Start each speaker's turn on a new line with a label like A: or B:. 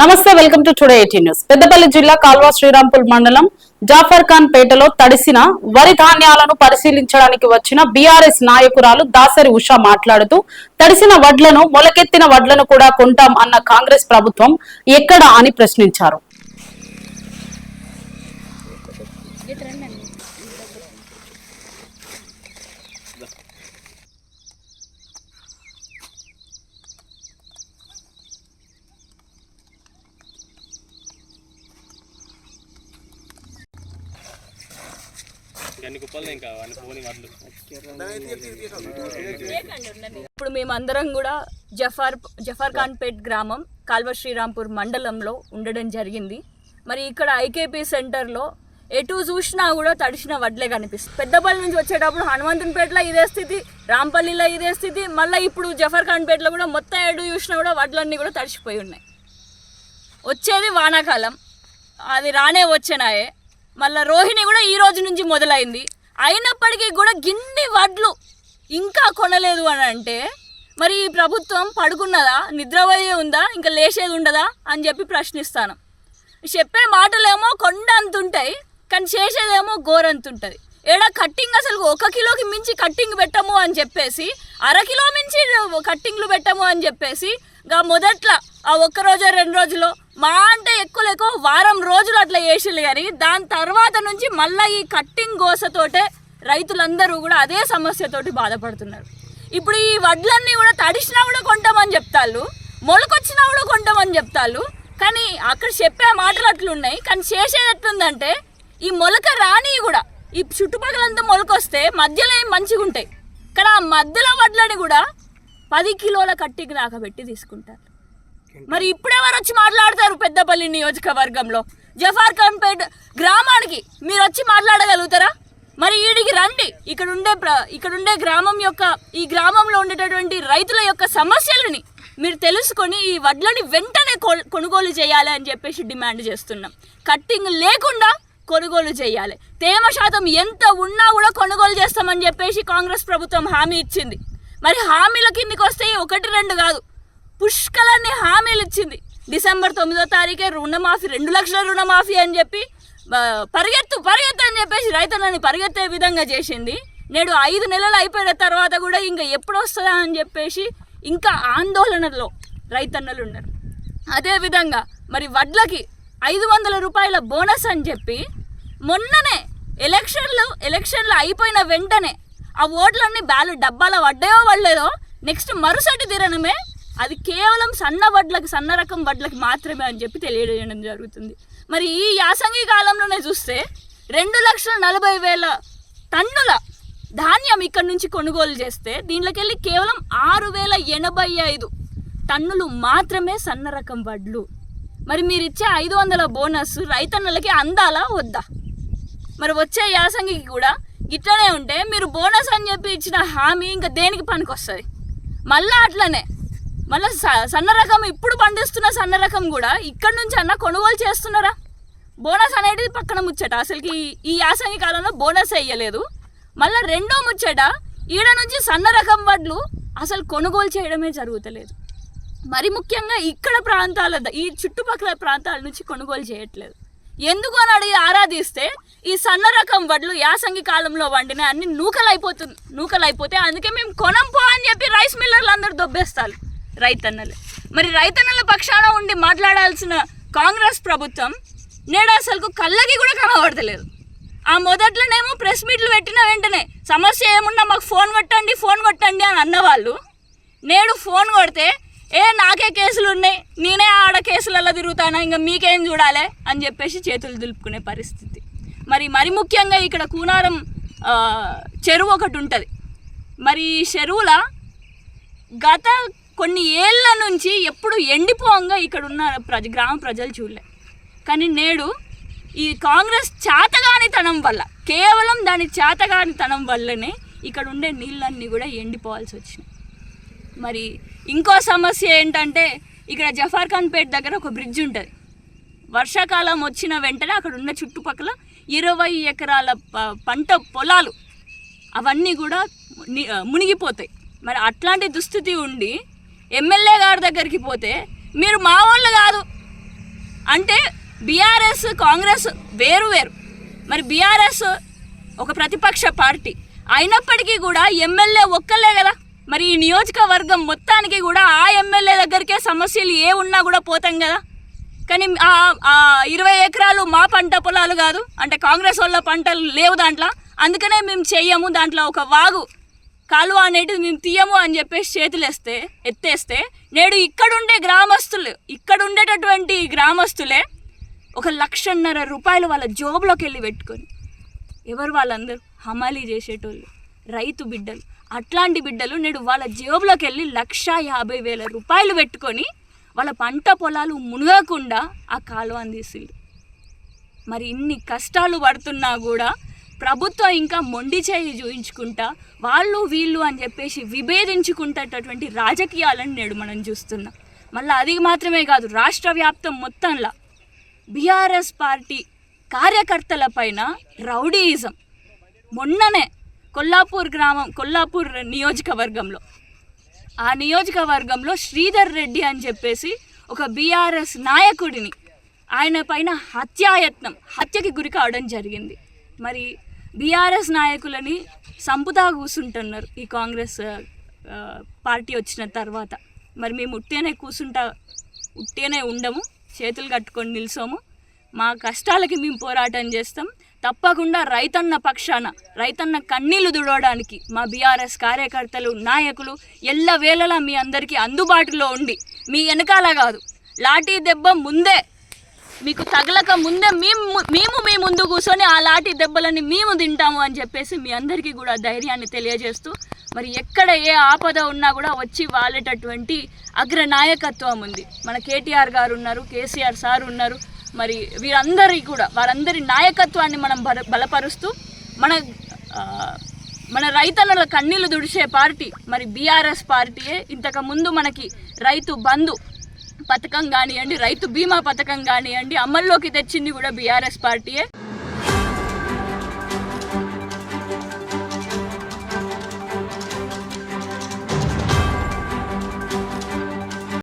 A: నమస్తే welcome to today eighty news. Peddapalli జిల్లా కాల్వ శ్రీరాంపూర్ మండలం జాఫర్ ఖాన్ పేటలో తడిసిన వరి ధాన్యాలను పరిశీలించడానికి వచ్చిన బీఆర్ఎస్ నాయకురాలు దాసరి ఉషా మాట్లాడుతూ తడిసిన వడ్లను మొలకెత్తిన వడ్లను కూడా కొంటాం అన్న కాంగ్రెస్ ప్రభుత్వం ఎక్కడ అని ప్రశ్నించారు.
B: కుప్పలు ఇంకా పోని వడ్లు.
C: ఇప్పుడు మేమందరం కూడా జఫార్ జఫర్ ఖాన్పేట్ గ్రామం కాల్వ శ్రీరాంపూర్ మండలంలో ఉండడం జరిగింది. మరి ఇక్కడ ఐకేపీ సెంటర్లో ఎటు చూసినా కూడా తడిసిన వడ్లే కనిపిస్తుంది. పెద్దపల్లి నుంచి వచ్చేటప్పుడు హనుమంతునిపేటలో ఇదే స్థితి రాంపల్లిలో ఇదే స్థితి మళ్ళీ ఇప్పుడు జఫర్ ఖాన్పేటలో కూడా మొత్తం ఎటు చూసినా కూడా వడ్లన్నీ కూడా తడిసిపోయి ఉన్నాయి. వచ్చేది వానాకాలం. అది రానే వచ్చేనాయే. మళ్ళీ రోహిణి కూడా ఈ రోజు నుంచి మొదలైంది. అయినప్పటికీ కూడా గిన్ని వడ్లు ఇంకా కొనలేదు అని అంటే మరి ఈ ప్రభుత్వం పడుకున్నదా? నిద్రపోయే ఉందా? ఇంకా లేచేది ఉండదా? అని చెప్పి ప్రశ్నిస్తాను. చెప్పే మాటలేమో కొండ అంత ఉంటాయి కానీ చేసేదేమో గోరంతుంటుంది. ఏడ ఏడా కట్టింగ్ అసలు ఒక కిలోకి మించి కట్టింగ్ పెట్టము అని చెప్పేసి అరకిలో మించి కట్టింగ్లు పెట్టము అని చెప్పేసి ఇంకా మొదట్లో ఆ ఒక్క రోజు రెండు రోజులు మా అంటే ఎక్కువ లేక వారం రోజులు అట్లా వేసిళ్ళు కానీ దాని తర్వాత నుంచి మళ్ళీ ఈ కట్టింగ్ గోసతోటే రైతులందరూ కూడా అదే సమస్యతోటి బాధపడుతున్నారు. ఇప్పుడు ఈ వడ్లన్నీ కూడా తడిసినా కూడా కొంటామని చెప్తాళ్ళు మొలకొచ్చినా కూడా కొంటామని చెప్తాళ్ళు కానీ అక్కడ చెప్పే మాటలు అట్లున్నాయి కానీ చేసేది ఎట్లుందంటే ఈ మొలక రాని కూడా ఈ చుట్టుపక్కలంతా మొలకొస్తే మధ్యలో ఏం మంచిగా ఉంటాయి కానీ ఆ మధ్యలో వడ్లని కూడా పది కిలోల కట్టికి దాకా పెట్టి తీసుకుంటారు. మరి ఇప్పుడెవరు వచ్చి మాట్లాడతారు పెద్దపల్లి నియోజకవర్గంలో? జఫార్ కంపేట్ గ్రామానికి మీరు వచ్చి మాట్లాడగలుగుతారా? మరి ఈడికి రండి. ఇక్కడ ఉండే ప్ర- ఇక్కడ ఉండే గ్రామం యొక్క ఈ గ్రామంలో ఉండేటటువంటి రైతుల యొక్క సమస్యలని మీరు తెలుసుకొని ఈ వడ్లని వెంటనే కొ- కొనుగోలు చేయాలి అని చెప్పేసి డిమాండ్ చేస్తున్నాం. కట్టింగ్ లేకుండా కొనుగోలు చేయాలి. తేమ శాతం ఎంత ఉన్నా కూడా కొనుగోలు చేస్తామని చెప్పేసి కాంగ్రెస్ ప్రభుత్వం హామీ ఇచ్చింది. మరి హామీల కిందికి వస్తే ఒకటి రెండు కాదు. పుష్కలాన్ని హామీలు ఇచ్చింది డిసెంబర్ తొమ్మిదో తారీఖే రుణమాఫీ రెండు లక్షల రుణమాఫీ అని చెప్పి పరిగెత్తు పరిగెత్తు అని చెప్పేసి రైతులని పరిగెత్తే విధంగా చేసింది. నేడు ఐదు నెలలు అయిపోయిన తర్వాత కూడా ఇంకా ఎప్పుడు వస్తుందా అని చెప్పేసి ఇంకా ఆందోళనలో రైతన్నలు ఉన్నారు అదేవిధంగా మరి వడ్లకి ఐదు వందల రూపాయల బోనస్ అని చెప్పి మొన్ననే ఎలక్షన్లు ఎలక్షన్లు అయిపోయిన వెంటనే ఆ ఓట్లన్నీ బ్యాలు డబ్బాల పడ్డాయో పడలేదో నెక్స్ట్ మరుసటి దినమే అది కేవలం సన్న వడ్లకు సన్న రకం వడ్లకి మాత్రమే అని చెప్పి తెలియజేయడం జరుగుతుంది. మరి ఈ యాసంగి కాలంలోనే చూస్తే రెండు లక్షల నలభై వేల టన్నుల ధాన్యం ఇక్కడ నుంచి కొనుగోలు చేస్తే దీంట్లోకి వెళ్ళి కేవలం ఆరు వేల ఎనభై ఐదు టన్నులు మాత్రమే సన్న రకం వడ్లు. మరి మీరు ఇచ్చే ఐదు వందల బోనస్ రైతన్నలకి అందాలా వద్దా? మరి వచ్చే యాసంగికి కూడా ఇట్లనే ఉంటే మీరు బోనస్ అని చెప్పి ఇచ్చిన హామీ ఇంకా దేనికి పనికి వస్తుంది మళ్ళా అట్లనే మళ్ళీ సన్న రకం ఇప్పుడు పండిస్తున్న సన్న రకం కూడా ఇక్కడ నుంచి అన్న కొనుగోలు చేస్తున్నారా? బోనస్ అనేది పక్కన ముచ్చట. అసలుకి ఈ- యాసంగి కాలంలో బోనస్ వేయలేదు. మళ్ళీ రెండో ముచ్చట ఈడ నుంచి సన్న రకం వడ్లు అసలు కొనుగోలు చేయడమే జరుగుతలేదు. మరి ముఖ్యంగా ఇక్కడ ప్రాంతాల ఈ చుట్టుపక్కల ప్రాంతాల నుంచి కొనుగోలు చేయట్లేదు. ఎందుకు అని అడిగి ఆరాధిస్తే ఈ సన్న రకం వడ్లు యాసంగి కాలంలో వండిన అన్ని నూకలైపోతుంది నూకలైపోతే అందుకే మేము కొనం పో అని చెప్పి రైస్ మిల్లర్లు అందరు దొబ్బేస్తారు. రైతన్నలే. మరి రైతన్నల పక్షాన ఉండి మాట్లాడాల్సిన కాంగ్రెస్ ప్రభుత్వం నేడు అసలు కళ్ళకి కూడా కనబడతలేదు. ఆ మొదట్లోనేమో ప్రెస్ మీట్లు పెట్టిన వెంటనే సమస్య ఏమున్నా మాకు ఫోన్ కొట్టండి ఫోన్ కొట్టండి అని అన్నవాళ్ళు. నేడు ఫోన్ కొడితే ఏ నాకే కేసులు ఉన్నాయి. నేనే ఆడ కేసులలో తిరుగుతానా? ఇంకా మీకేం చూడాలి? అని చెప్పేసి చేతులు దులుపుకునే పరిస్థితి. మరి మరి ముఖ్యంగా ఇక్కడ కూనారం చెరువు ఒకటి ఉంటుంది. మరి ఈ చెరువుల గత కొన్ని ఏళ్ళ నుంచి ఎప్పుడు ఎండిపోంగా ఇక్కడ ఉన్న ప్రజ గ్రామ ప్రజలు చూడలే. కానీ నేడు ఈ కాంగ్రెస్ చేతగానితనం వల్ల కేవలం దాని చేతగానితనం వల్లనే ఇక్కడ ఉండే నీళ్ళన్నీ కూడా ఎండిపోవాల్సి వచ్చినాయి మరి ఇంకో సమస్య ఏంటంటే ఇక్కడ జఫార్ ఖాన్పేట్ దగ్గర ఒక బ్రిడ్జ్ ఉంటుంది. వర్షాకాలం వచ్చిన వెంటనే అక్కడ ఉన్న చుట్టుపక్కల ఇరవై ఎకరాల ప- పంట పొలాలు అవన్నీ కూడా ని- మునిగిపోతాయి. మరి అట్లాంటి దుస్థితి ఉండి ఎమ్మెల్యే గారి దగ్గరికి పోతే మీరు మా వాళ్ళు కాదు. అంటే బీఆర్ఎస్ కాంగ్రెస్ వేరు వేరు. మరి బీఆర్ఎస్ ఒక ప్రతిపక్ష పార్టీ. అయినప్పటికీ కూడా ఎమ్మెల్యే ఒక్కలే కదా. మరి ఈ నియోజకవర్గం మొత్తానికి కూడా ఆ ఎమ్మెల్యే దగ్గరికే సమస్యలు ఏ ఉన్నా కూడా పోతాం కదా. కానీ ఆ ఇరవై ఎకరాలు మా పంట పొలాలు కాదు. అంటే కాంగ్రెస్ వాళ్ళ పంటలు లేవు దాంట్లో. అందుకనే మేము చెయ్యము దాంట్లో ఒక వాగు. కాలువ అనేది మేము తీయము అని చెప్పేసి చేతులేస్తే ఎత్తేస్తే నేడు ఇక్కడుండే గ్రామస్తులు ఇక్కడ ఉండేటటువంటి గ్రామస్తులే ఒక లక్షన్నర రూపాయలు వాళ్ళ జోబులోకి వెళ్ళి పెట్టుకొని ఎవరు వాళ్ళందరూ? హమాలీ చేసేటోళ్ళు రైతు బిడ్డలు. అట్లాంటి బిడ్డలు నేడు వాళ్ళ జేబులోకి వెళ్ళి లక్ష యాభై వేల రూపాయలు పెట్టుకొని వాళ్ళ పంట పొలాలు మునగకుండా ఆ కాలువని తీసిళ్ళు మరి ఇన్ని కష్టాలు పడుతున్నా కూడా ప్రభుత్వం ఇంకా మొండి చేయి చూయించుకుంటా వాళ్ళు వీళ్ళు అని చెప్పేసి విభేదించుకుంటేటటువంటి రాజకీయాలను నేడు మనం చూస్తున్నాం. మళ్ళీ అది మాత్రమే కాదు రాష్ట్ర వ్యాప్తం మొత్తంలో బీఆర్ఎస్ పార్టీ కార్యకర్తల పైన రౌడీయిజం. మొన్ననే కొల్లాపూర్ గ్రామం కొల్లాపూర్ నియోజకవర్గంలో ఆ నియోజకవర్గంలో శ్రీధర్ రెడ్డి అని చెప్పేసి ఒక బీఆర్ఎస్ నాయకుడిని ఆయన పైన హత్యాయత్నం హత్యకి గురి కావడం జరిగింది. మరి బీఆర్ఎస్ నాయకులని సంపుతా కూర్చుంటున్నారు ఈ కాంగ్రెస్ పార్టీ వచ్చిన తర్వాత. మరి మేము ఉట్టేనే కూర్చుంటా ఉట్టేనే ఉండము చేతులు కట్టుకొని నిలిచోము మా కష్టాలకి మేము పోరాటం చేస్తాం. తప్పకుండా రైతన్న పక్షాన రైతన్న కన్నీళ్ళు దుడవడానికి మా బీఆర్ఎస్ కార్యకర్తలు నాయకులు ఎల్ల వేళలా మీ అందరికీ అందుబాటులో ఉండి మీ వెనకాల కాదు లాఠీ దెబ్బ ముందే మీకు తగలక ముందే మేము మేము మీ ముందు కూర్చొని ఆ లాటి దెబ్బలని మేము తింటాము అని చెప్పేసి మీ అందరికీ కూడా ధైర్యాన్ని తెలియజేస్తూ మరి ఎక్కడ ఏ ఆపద ఉన్నా కూడా వచ్చి వాలేటటువంటి అగ్ర నాయకత్వం ఉంది. మన కేటీఆర్ గారు ఉన్నారు కేసీఆర్ సార్ ఉన్నారు మరి వీరందరి కూడా వారందరి నాయకత్వాన్ని మనం బల బలపరుస్తూ మన మన రైతన్నల కన్నీళ్ళు దుడిచే పార్టీ మరి బీఆర్ఎస్ పార్టీయే. ఇంతకు ముందు మనకి రైతు బంధు పథకం కానివ్వండి రైతు బీమా పథకం కానివ్వండి అమల్లోకి తెచ్చింది కూడా బీఆర్ఎస్ పార్టీయే.